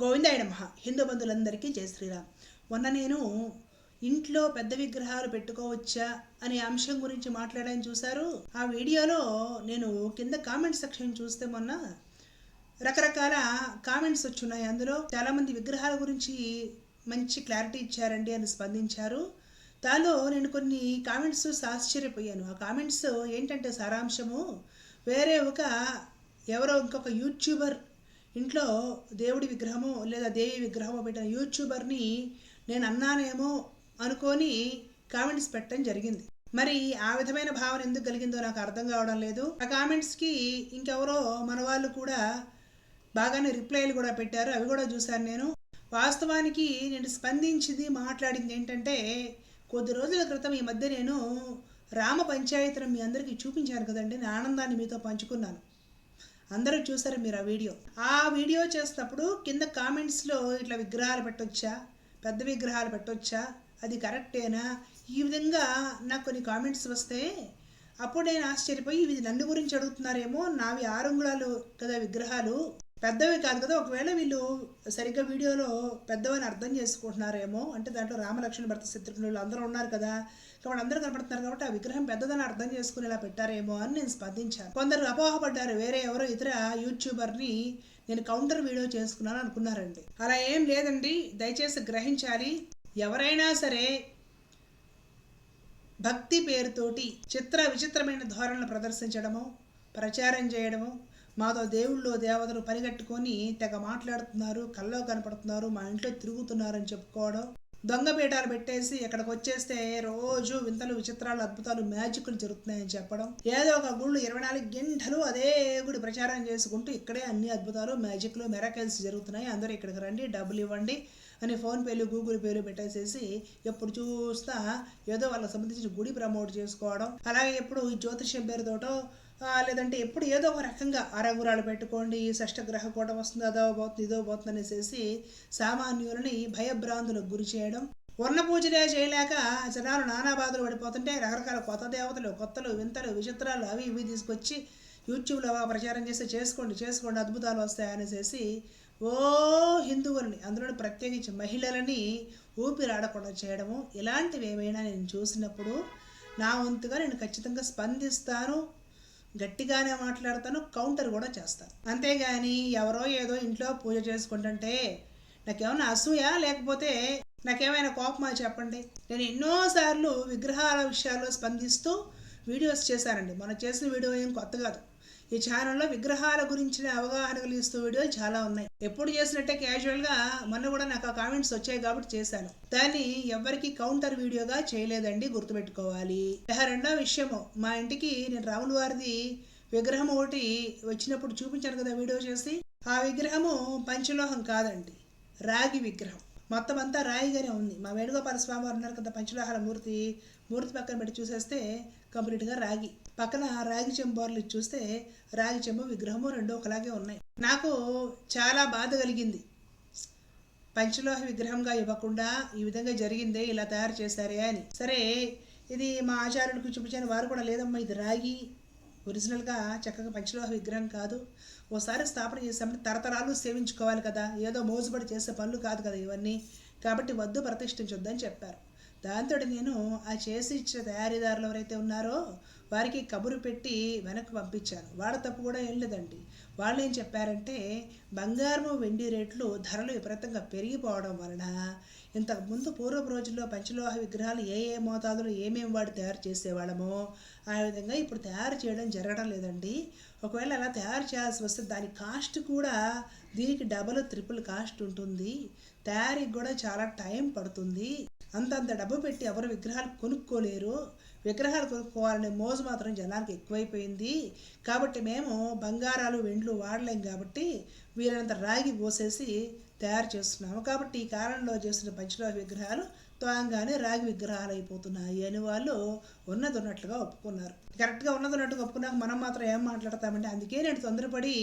గోవిందాయ నమ హిందూ బంధువులందరికీ జై శ్రీరామ్. మొన్న నేను ఇంట్లో పెద్ద విగ్రహాలు పెట్టుకోవచ్చా అనే అంశం గురించి మాట్లాడాను చూశారు. ఆ వీడియోలో నేను కింద కామెంట్ సెక్షన్ చూస్తే మొన్న రకరకాల కామెంట్స్ వచ్చున్నాయి. అందులో చాలామంది విగ్రహాల గురించి మంచి క్లారిటీ ఇచ్చారండి అని స్పందించారు. దానిలో నేను కొన్ని కామెంట్స్ ఆశ్చర్యపోయాను. ఆ కామెంట్స్ ఏంటంటే సారాంశము వేరే ఒక ఎవరో ఇంకొక యూట్యూబర్ ఇంట్లో దేవుడి విగ్రహము లేదా దేవి విగ్రహము పెట్టిన యూట్యూబర్ని నేను అన్నానేమో అనుకొని కామెంట్స్ పెట్టడం జరిగింది. మరి ఆ విధమైన భావన ఎందుకు కలిగిందో నాకు అర్థం కావడం లేదు. ఆ కామెంట్స్కి ఇంకెవరో మన వాళ్ళు కూడా బాగానే రిప్లైలు కూడా పెట్టారు. అవి కూడా చూశాను నేను. వాస్తవానికి నేను స్పందించింది మాట్లాడింది ఏంటంటే కొద్ది రోజుల క్రితం ఈ మధ్య నేను రామ పంచాయతీని మీ అందరికీ చూపించాను కదండి. నా ఆనందాన్ని మీతో పంచుకున్నాను. అందరూ చూసారు మీరు ఆ వీడియో? ఆ వీడియో చేసినప్పుడు కింద కామెంట్స్లో ఇట్లా విగ్రహాలు పెట్టొచ్చా? పెద్ద విగ్రహాలు పెట్టొచ్చా? అది కరెక్టేనా? ఈ విధంగా నాకు కొన్ని కామెంట్స్ వస్తే అప్పుడు నేను ఆశ్చర్యపోయి ఇది నన్ను గురించి అడుగుతున్నారేమో? నావి ఆరంగుళాలు కదా విగ్రహాలు. పెద్దవి కాదు కదా ఒకవేళ వీళ్ళు సరిగ్గా వీడియోలో పెద్దవని అర్థం చేసుకుంటున్నారేమో అంటే దాంట్లో రామలక్ష్మణ భర్త శత్రుఘ్నులు అందరూ ఉన్నారు కదా కాబట్టి అందరూ కనపడుతున్నారు కాబట్టి ఆ విగ్రహం పెద్దదని అర్థం చేసుకుని ఇలా పెట్టారేమో అని నేను స్పందించాను. కొందరు అపోహపడ్డారు వేరే ఎవరో ఇతర యూట్యూబర్ని నేను కౌంటర్ వీడియో చేసుకున్నాను అనుకున్నారండి. అలా ఏం లేదండి దయచేసి గ్రహించాలి ఎవరైనా సరే భక్తి పేరుతోటి చిత్ర విచిత్రమైన ధోరణులు ప్రదర్శించడము ప్రచారం చేయడము మాతో దేవుళ్ళు దేవతలు పరిగెట్టుకొని తెగ మాట్లాడుతున్నారు కల్లో కనపడుతున్నారు మా ఇంట్లో తిరుగుతున్నారని చెప్పుకోవడం. దొంగపీఠాలు పెట్టేసి ఇక్కడికి వచ్చేస్తే రోజు వింతలు విచిత్రాలు అద్భుతాలు మ్యాజిక్లు జరుగుతున్నాయని చెప్పడం. ఏదో ఒక గుళ్ళు ఇరవై నాలుగు గంటలు అదే గుడి ప్రచారం చేసుకుంటూ ఇక్కడే అన్ని అద్భుతాలు మ్యాజిక్లు మెరకల్స్ జరుగుతున్నాయి. అందరూ ఇక్కడికి రండి డబ్బులు ఇవ్వండి అని ఫోన్పేలు గూగుల్ పేలు పెట్టేసేసి ఎప్పుడు చూస్తా ఏదో వాళ్ళకి సంబంధించిన గుడి ప్రమోట్ చేసుకోవడం. అలాగే ఎప్పుడు ఈ జ్యోతిష్యం పేరుతోటో లేదంటే ఎప్పుడు ఏదో ఒక రకంగా అరగురాలు పెట్టుకోండి షష్టగ్రహ కూడా వస్తుంది అదో పోతుంది ఇదో పోతుంది అనేసి సామాన్యులని భయభ్రాంతులకు గురి చేయడం. వర్ణ పూజలే చేయలేక జనాలు నానా బాధలు పడిపోతుంటే రకరకాల కొత్త దేవతలు కొత్తలు వింతలు విచిత్రాలు అవి ఇవి తీసుకొచ్చి యూట్యూబ్లో ప్రచారం చేస్తే చేసుకోండి చేసుకోండి అద్భుతాలు వస్తాయనేసి ఓ హిందువులని అందులో ప్రత్యేకించి మహిళలని ఊపిరాడకుండా చేయడము. ఇలాంటివి ఏమైనా నేను చూసినప్పుడు నా వంతుగా నేను ఖచ్చితంగా స్పందిస్తాను. గట్టిగానే మాట్లాడతాను కౌంటర్ కూడా చేస్తాను. అంతేగాని ఎవరో ఏదో ఇంట్లో పూజ చేసుకుంటుంటే నాకేమైనా అసూయ లేకపోతే నాకేమైనా కోపమా చెప్పండి? నేను ఎన్నోసార్లు విగ్రహాల విషయాల్లో స్పందిస్తూ వీడియోస్ చేశానండి. మనం చేసిన వీడియో ఏం కొత్త కాదు. ఈ ఛానల్లో విగ్రహాల గురించిన అవగాహన కలిగిస్తూ వీడియోలు చాలా ఉన్నాయి. ఎప్పుడు చేసినట్టే క్యాజువల్గా మొన్న కూడా నాకు ఆ కామెంట్స్ వచ్చాయి కాబట్టి చేశాను. దాన్ని ఎవరికి కౌంటర్ వీడియోగా చేయలేదండి గుర్తుపెట్టుకోవాలి. రెండో విషయము మా ఇంటికి నేను రాముల వారిది విగ్రహం ఒకటి వచ్చినప్పుడు చూపించాను కదా వీడియో చేసి. ఆ విగ్రహము పంచలోహం కాదండి రాగి విగ్రహం. మొత్తం అంతా రాయిగానే ఉంది. మా వేణుగోపాల స్వామి వారు ఉన్నారు కదా పంచలోహాల మూర్తి మూర్తి పక్కన పెట్టి చూసేస్తే కంప్లీట్గా రాగి. పక్కన రాగి చెంబోర్లు చూస్తే రాగి చెంబు విగ్రహము రెండు ఒకలాగే ఉన్నాయి. నాకు చాలా బాధ కలిగింది. పంచలోహ విగ్రహంగా ఇవ్వకుండా ఈ విధంగా జరిగిందే ఇలా తయారు చేశారే అని. సరే ఇది మా ఆచార్యుడికి చూపించిన వారు కూడా లేదమ్మా ఇది రాగి. ఒరిజినల్గా చక్కగా పంచలోహ విగ్రహం కాదు. ఓసారి స్థాపన చేసామంటే తరతరాలు సేవించుకోవాలి కదా. ఏదో మోజుబడి చేసే పనులు కాదు కదా ఇవన్నీ. కాబట్టి వద్దు ప్రతిష్ఠించొద్దని చెప్పారు. దాంతో నేను ఆ చేసి ఇచ్చిన తయారీదారులు ఎవరైతే ఉన్నారో వారికి కబురు పెట్టి వెనక్కి పంపించాను. వాళ్ళ తప్పు కూడా ఏం లేదండి. వాళ్ళు ఏం చెప్పారంటే బంగారము వెండి రేట్లు ధరలు విపరీతంగా పెరిగిపోవడం వలన ఇంతకు ముందు పూర్వపు రోజుల్లో పంచలోహ విగ్రహాలు ఏ ఏ మోతాదులో ఏమేమి వాడు తయారు చేసేవాళ్ళమో ఆ విధంగా ఇప్పుడు తయారు చేయడం జరగడం లేదండి. ఒకవేళ అలా తయారు చేయాల్సి వస్తే దాని కాస్ట్ కూడా దీనికి డబల్ త్రిపుల్ కాస్ట్ ఉంటుంది. తయారీకి కూడా చాలా టైం పడుతుంది. అంతంత డబ్బు పెట్టి ఎవరు విగ్రహాలు కొనుక్కోలేరు. విగ్రహాలు కొనుక్కోవాలనే మోజు మాత్రం జనానికి ఎక్కువైపోయింది. కాబట్టి మేము బంగారాలు వెండ్లు వాడలేం కాబట్టి వీరంత రాగి పోసేసి తయారు చేస్తున్నాము. కాబట్టి ఈ కాలంలో చేసిన పంచలోహ విగ్రహాలు త్వాంగానే రాగి విగ్రహాలు అయిపోతున్నాయి అని వాళ్ళు ఉన్నది ఉన్నట్లుగా ఒప్పుకున్నారు. కరెక్ట్గా ఉన్నది ఉన్నట్టుగా ఒప్పుకున్నాక మనం మాత్రం ఏం మాట్లాడతామంటే అందుకే నేను తొందరపడి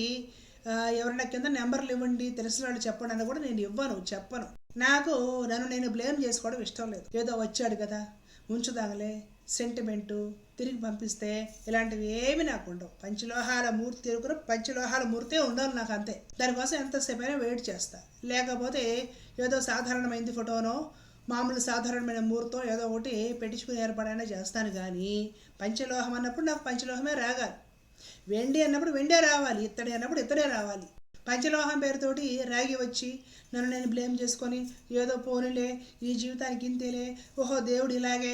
ఎవరైనా కింద నెంబర్లు ఇవ్వండి తెలిసిన వాళ్ళు చెప్పండి అని కూడా నేను ఇవ్వను చెప్పను. నాకు నన్ను నేను బ్లేమ్ చేసుకోవడం ఇష్టం లేదు. ఏదో వచ్చాడు కదా ఉంచుదాంలే సెంటిమెంటు తిరిగి పంపిస్తే ఇలాంటివి ఏమి నాకు ఉండవు. పంచలోహాల మూర్తి ఎరుకును పంచలోహాల మూర్తే ఉండాలి నాకు అంతే. దానికోసం ఎంతసేపు అయినా వెయిట్ చేస్తా. లేకపోతే ఏదో సాధారణమైంది ఫోటోనో మామూలు సాధారణమైన మూర్తో ఏదో ఒకటి పెట్టించుకుని ఏర్పడైనా చేస్తాను కానీ పంచలోహం అన్నప్పుడు నాకు పంచలోహమే రాగాలి. వెండి అన్నప్పుడు వెండే రావాలి ఇత్తడి అన్నప్పుడు ఇత్తడే రావాలి. పంచలోహం పేరుతోటి రాగి వచ్చి నన్ను నేను బ్లేమ్ చేసుకొని ఏదో పోనీలే ఈ జీవితానికి ఇంతేలే ఓహో దేవుడు ఇలాగే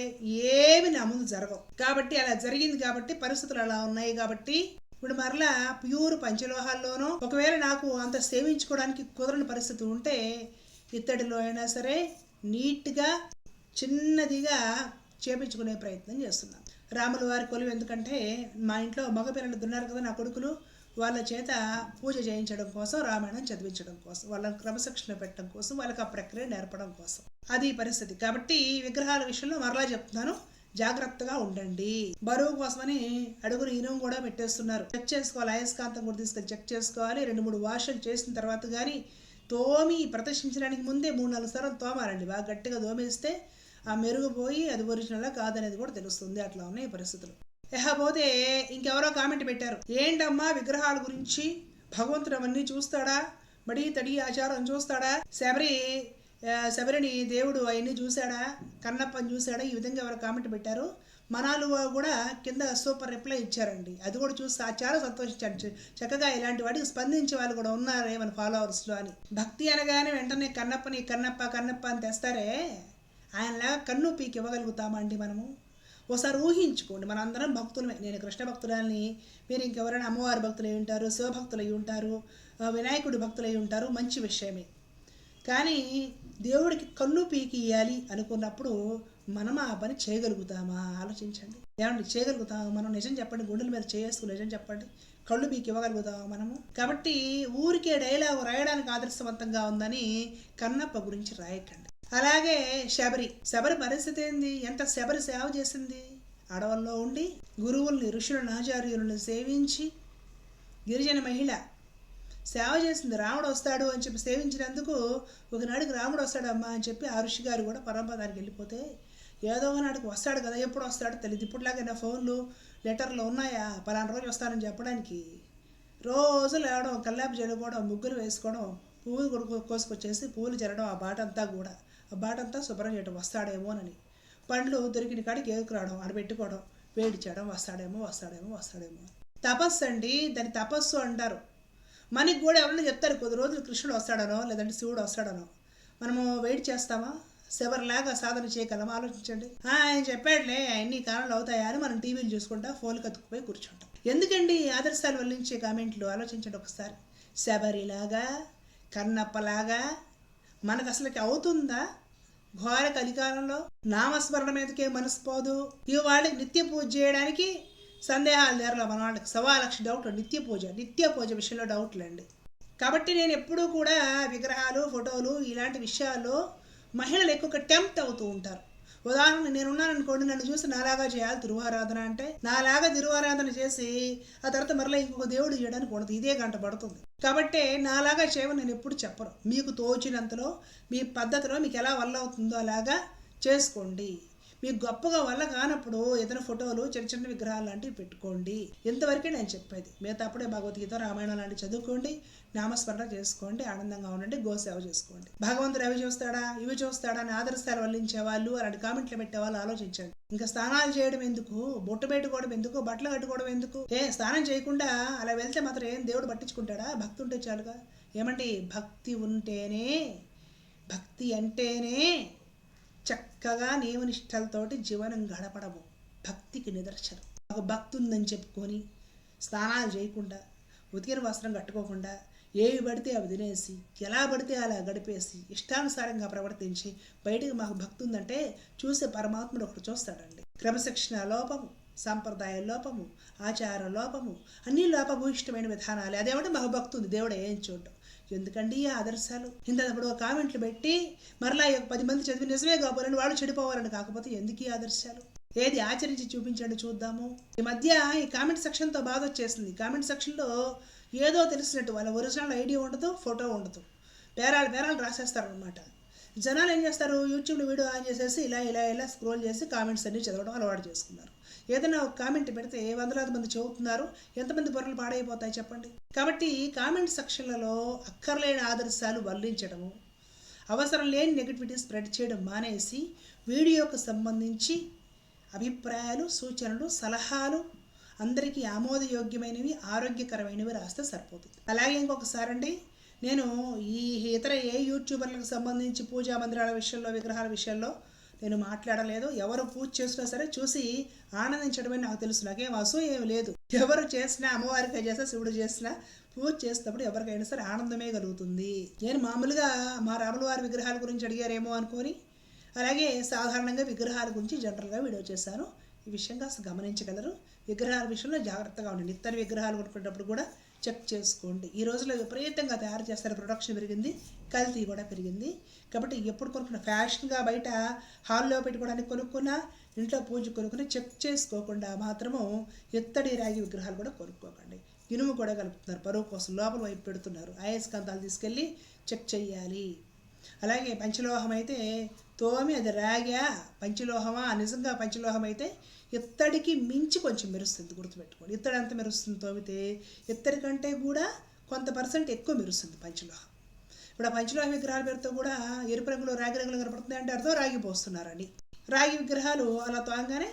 ఏమి నా ముందు జరగవు. కాబట్టి అలా జరిగింది కాబట్టి పరిస్థితులు అలా ఉన్నాయి కాబట్టి ఇప్పుడు మరలా ప్యూర్ పంచలోహాల్లోనూ ఒకవేళ నాకు అంత సేవించుకోవడానికి కుదరని పరిస్థితి ఉంటే ఇత్తడిలో అయినా సరే నీట్గా చిన్నదిగా చేపించుకునే ప్రయత్నం చేస్తున్నాను. రాముల వారి కొలువు ఎందుకంటే మా ఇంట్లో మగ పిల్లలు దున్నారు కదా నా కొడుకులు వాళ్ళ చేత పూజ చేయించడం కోసం రామాయణం చదివించడం కోసం వాళ్ళని క్రమశిక్షణ పెట్టడం కోసం వాళ్ళకి ఆ ప్రక్రియ నేర్పడం కోసం. అది పరిస్థితి. కాబట్టి విగ్రహాల విషయంలో మరలా చెప్తున్నాను. జాగ్రత్తగా ఉండండి. బరువు కోసమని అడుగులు ఇనుము కూడా పెట్టేస్తున్నారు. చెక్ చేసుకోవాలి. అయస్కాంతం కూడా తీసుకొని చెక్ చేసుకోవాలి. రెండు మూడు వాషలు చేసిన తర్వాత కానీ తోమి ప్రదర్శించడానికి ముందే మూడు నాలుగు సార్లు తోమాలండి. బాగా గట్టిగా తోమేస్తే ఆ మెరుగుపోయి అది ఒరిజినల్ కాదనేది కూడా తెలుస్తుంది. అట్లా ఉన్నాయి పరిస్థితులు. ఇకపోతే ఇంకెవరో కామెంట్ పెట్టారు. ఏంటమ్మా విగ్రహాల గురించి? భగవంతుడు అవన్నీ చూస్తాడా? మడి తడి ఆచారం చూస్తాడా? శబరి శబరిని దేవుడు అవన్నీ చూశాడా? కన్నప్పని చూశాడా? ఈ విధంగా ఎవరు కామెంట్ పెట్టారు. మనాలు కూడా కింద సూపర్ రిప్లై ఇచ్చారండి. అది కూడా చూసి ఆ చాలా సంతోషించాను చక్కగా ఇలాంటి వాటికి స్పందించే వాళ్ళు కూడా ఉన్నారే మన ఫాలోవర్స్లో అని. భక్తి అనగానే వెంటనే కన్నప్పని కన్నప్ప కన్నప్ప అని తెస్తారే? ఆయనలాగా కన్ను పీకి ఇవ్వగలుగుతామండి మనము? ఒకసారి ఊహించుకోండి. మనందరం భక్తులమే. నేను కృష్ణ భక్తురాలని మీరు ఇంకెవరైనా అమ్మవారి భక్తులు అయి ఉంటారు శివభక్తులు అయి ఉంటారు వినాయకుడి భక్తులు అయి ఉంటారు మంచి విషయమే. కానీ దేవుడికి కన్ను పీకి ఇవ్వాలి అనుకున్నప్పుడు మనం ఆ పని చేయగలుగుతామా? ఆలోచించండి. ఏమండి? చేయగలుగుతామా మనం? నిజం చెప్పండి. గుండెల మీద చేసుకుని నిజం చెప్పండి. కళ్ళు పీకి ఇవ్వగలుగుతామా మనము? కాబట్టి ఊరికే డైలాగ్ రాయడానికి ఆదర్శవంతంగా ఉందని కన్నప్ప గురించి రాయకండి. అలాగే శబరి. శబరి పరిస్థితి ఏంది? ఎంత శబరి సేవ చేసింది? అడవుల్లో ఉండి గురువుల్ని ఋషులను ఆచార్యులను సేవించి గిరిజన మహిళ సేవ చేసింది రాముడు వస్తాడు అని చెప్పి సేవించినందుకు ఒకనాడికి రాముడు వస్తాడమ్మా అని చెప్పి ఆ ఋషి గారు కూడా పరంపదానికి వెళ్ళిపోతే ఏదో ఒకనాడికి వస్తాడు కదా ఎప్పుడు వస్తాడో తెలియదు ఇప్పుడులాగైనా ఫోన్లు లెటర్లు ఉన్నాయా? పలానా రోజు వస్తానని చెప్పడానికి రోజు లేవడం కల్లాపు చల్లుకోవడం ముగ్గులు వేసుకోవడం పువ్వులు కొడుకు కోసుకొచ్చేసి పువ్వులు జరగడం ఆ బాట అంతా కూడా బాటంతా శుభ్రం చేయడం వస్తాడేమోనని పండ్లు దొరికిన కాడికి ఏరుకురావడం ఆడ పెట్టుకోవడం వేడి చేయడం వస్తాడేమో వస్తాడేమో వస్తాడేమో తపస్సు అండి దాన్ని తపస్సు అంటారు. మనకి కూడా ఎవరైనా చెప్తారు కొద్ది రోజులు కృష్ణుడు వస్తాడనో లేదంటే శివుడు వస్తాడనో. మనము వెయిట్ చేస్తామా? శివరిలాగా సాధన చేయగలమా? ఆలోచించండి. ఆయన చెప్పాడులే అన్ని కారణాలు అవుతాయా అని మనం టీవీలు చూసుకుంటా ఫోన్లు కత్తుకుపోయి కూర్చుంటాం. ఎందుకండి ఆదర్శాలు వల్లించే కామెంట్లు? ఆలోచించండి ఒకసారి. శబరిలాగా కన్నప్పలాగా మనకు అసలుకి అవుతుందా? ఘోర కలికాలంలో నామస్మరణ మీదకే మనసు పోదు. ఈ వాళ్ళకి నిత్య పూజ చేయడానికి సందేహాలు లేరలో మన వాళ్ళకి సవా లక్ష డౌట్లు నిత్య పూజ నిత్య పూజ విషయంలో డౌట్లు అండి కాబట్టి నేను ఎప్పుడూ కూడా విగ్రహాలు ఫోటోలు ఇలాంటి విషయాల్లో మహిళలు ఎక్కువగా టెంప్ట్ అవుతూ ఉంటారు. ఉదాహరణ నేనున్నాను అనుకోండి నన్ను చూసి నాలాగా చేయాలి తిరువారాధన అంటే నాలాగా తిరువారాధన చేసి ఆ తర్వాత మరలా ఇంకొక దేవుడు చేయడానికి ఉండదు ఇదే గంట పడుతుంది. కాబట్టి నాలాగా చేయమని నేను ఎప్పుడు చెప్పను. మీకు తోచినంతలో మీ పద్ధతిలో మీకు ఎలా వల్ల అవుతుందో అలాగా చేసుకోండి. మీకు గొప్పగా వల్ల కానప్పుడు ఏదైనా ఫోటోలు చిన్న చిన్న విగ్రహాలు లాంటివి పెట్టుకోండి. ఇంతవరకే నేను చెప్పేది. మిగతాప్పుడే భగవద్గీత రామాయణం లాంటివి చదువుకోండి నామస్మరణ చేసుకోండి ఆనందంగా ఉండండి గోసేవ చేసుకోండి. భగవంతుడు అవి చూస్తాడా? ఇవి చూస్తాడా? అని ఆదర్శాలు వల్లించే వాళ్ళు అలాంటి కామెంట్లు పెట్టే వాళ్ళు ఆలోచించండి. ఇంకా స్నానాలు చేయడం ఎందుకు? బొట్టు పెట్టుకోవడం ఎందుకు? బట్టలు కట్టుకోవడం ఎందుకు? ఏ స్నానం చేయకుండా అలా వెళ్తే మాత్రం ఏం దేవుడు పట్టించుకుంటాడా? భక్తి ఉంటే చాలుగా. ఏమండి? భక్తి ఉంటేనే భక్తి అంటేనే చక్కగా నియమనిష్టలతోటి జీవనం గడపడము. భక్తికి నిదర్శనం. ఒక భక్తి ఉందని చెప్పుకొని స్నానాలు చేయకుండా ఉతికిన వస్త్రం కట్టుకోకుండా ఏవి పడితే అవి తినేసి ఎలా పడితే అలా గడిపేసి ఇష్టానుసారంగా ప్రవర్తించి బయటకు మాకు భక్తి ఉందంటే చూసే పరమాత్ముడు ఒకటి చూస్తాడండి. క్రమశిక్షణ లోపము సాంప్రదాయ లోపము ఆచార లోపము అన్ని లోపభూయిష్టమైన విధానాలు. అదేమంటే మాకు భక్తి ఉంది దేవుడు ఏం చూడటం ఎందుకండి ఈ ఆదర్శాలు? ఇంతప్పుడు కామెంట్లు పెట్టి మరలా పది మంది చదివి నిజమే కాబోలని వాళ్ళు చెడిపోవాలని కాకపోతే ఎందుకు ఈ ఆదర్శాలు? ఏది ఆచరించి చూపించండి చూద్దాము. ఈ మధ్య ఈ కామెంట్ సెక్షన్తో బాధ వచ్చేసింది. కామెంట్ సెక్షన్లో ఏదో తెలిసినట్టు వాళ్ళ ఒరిజినల్ ఐడియా ఉండదు ఫోటో ఉండదు. పేరాలు పేరాలు రాసేస్తారనమాట జనాలు ఏం చేస్తారు? యూట్యూబ్లో వీడియో ఆన్ చేసేసి ఇలా ఇలా ఇలా స్క్రోల్ చేసి కామెంట్స్ అన్ని చదవడం అలవాటు చేసుకున్నారు. ఏదైనా ఒక కామెంట్ పెడితే వందలాది మంది చదువుతున్నారు. ఎంతమంది బొర్రలు పాడైపోతాయి చెప్పండి. కాబట్టి కామెంట్ సెక్షన్లలో అక్కర్లేని ఆదర్శాలు వల్లించడము అవసరం లేని నెగిటివిటీ స్ప్రెడ్ చేయడం మానేసి వీడియోకు సంబంధించి అభిప్రాయాలు సూచనలు సలహాలు అందరికీ ఆమోదయోగ్యమైనవి ఆరోగ్యకరమైనవి రాస్తే సరిపోతుంది. అలాగే ఇంకొకసారి అండి నేను ఈ ఇతర ఏ యూట్యూబర్లకు సంబంధించి పూజా మందిరాల విషయంలో విగ్రహాల విషయంలో నేను మాట్లాడలేదు ఎవరు పూజ చేసినా సరే చూసి ఆనందించడమే నాకు తెలుసు. నాకేం అసూయ ఏమి లేదు. ఎవరు చేసినా అమ్మవారికి చేసినా శివుడు చేసినా పూజ చేసినప్పుడు ఎవరికైనా సరే ఆనందమే కలుగుతుంది. నేను మామూలుగా మా రాముల వారి విగ్రహాల గురించి అడిగారేమో అనుకొని అలాగే సాధారణంగా విగ్రహాల గురించి జనరల్గా వీడియో చేశాను. ఈ విషయం కాస్త గమనించగలరు. విగ్రహాల విషయంలో జాగ్రత్తగా ఉండండి. ఇతర విగ్రహాలు కొనుక్కునేటప్పుడు కూడా చెక్ చేసుకోండి. ఈ రోజుల్లో విపరీతంగా తయారు చేస్తారు. ప్రొడక్షన్ పెరిగింది. కల్తీ కూడా పెరిగింది. కాబట్టి ఎప్పుడు కొనుక్కున్న ఫ్యాషన్గా బయట హాల్లో పెట్టుకోవడానికి కొనుక్కున్నా ఇంట్లో పూజ కొనుక్కుని చెక్ చేసుకోకుండా మాత్రము ఎత్తడి రాగి విగ్రహాలు కూడా కొనుక్కోకండి. ఇనుము కూడా కలుపుతున్నారు. పరువు కోసం లోపల వైపు పెడుతున్నారు. అయస్కాంతాలు తీసుకెళ్ళి చెక్ చేయాలి. అలాగే పంచలోహం అయితే తోమి అది రాగా పంచలోహమా? నిజంగా పంచలోహమైతే ఇత్తడికి మించి కొంచెం మెరుస్తుంది గుర్తుపెట్టుకోండి. ఇత్తడి అంత మెరుస్తుంది తోమితే ఇత్తడి కంటే కూడా కొంత పర్సెంట్ ఎక్కువ మెరుస్తుంది పంచలోహం. ఇప్పుడు ఆ పంచలోహ విగ్రహాల పేరుతో కూడా ఎరుపు రంగులో రాగి రంగులు కనపడుతుంది అంటే అర్థం రాగి పోస్తున్నారని. రాగి విగ్రహాలు అలా తోంగానే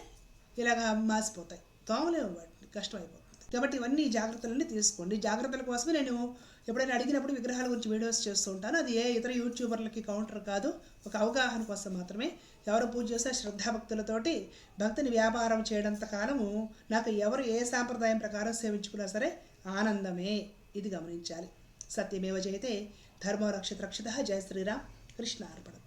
ఇలాగా మాసిపోతాయి. తోమలేము వాటిని కష్టమైపోతుంది కాబట్టి ఇవన్నీ జాగ్రత్తలన్నీ తీసుకోండి. జాగ్రత్తల కోసమే నేను ఎప్పుడైనా అడిగినప్పుడు విగ్రహాల గురించి వీడియోస్ చేస్తూ ఉంటాను. అది ఏ ఇతర యూట్యూబర్లకి కౌంటర్ కాదు. ఒక అవగాహన కోసం మాత్రమే ఎవరు పూజ చేస్తే శ్రద్ధాభక్తులతోటి భక్తిని వ్యాపారం చేయడంత కాలము నాకు ఎవరు ఏ సాంప్రదాయం ప్రకారం సేవించుకున్నా సరే ఆనందమే. ఇది గమనించాలి. సత్యమేవ జయతే ధర్మో రక్షిత రక్షిత. జయ శ్రీరామ్. కృష్ణ అర్పణ.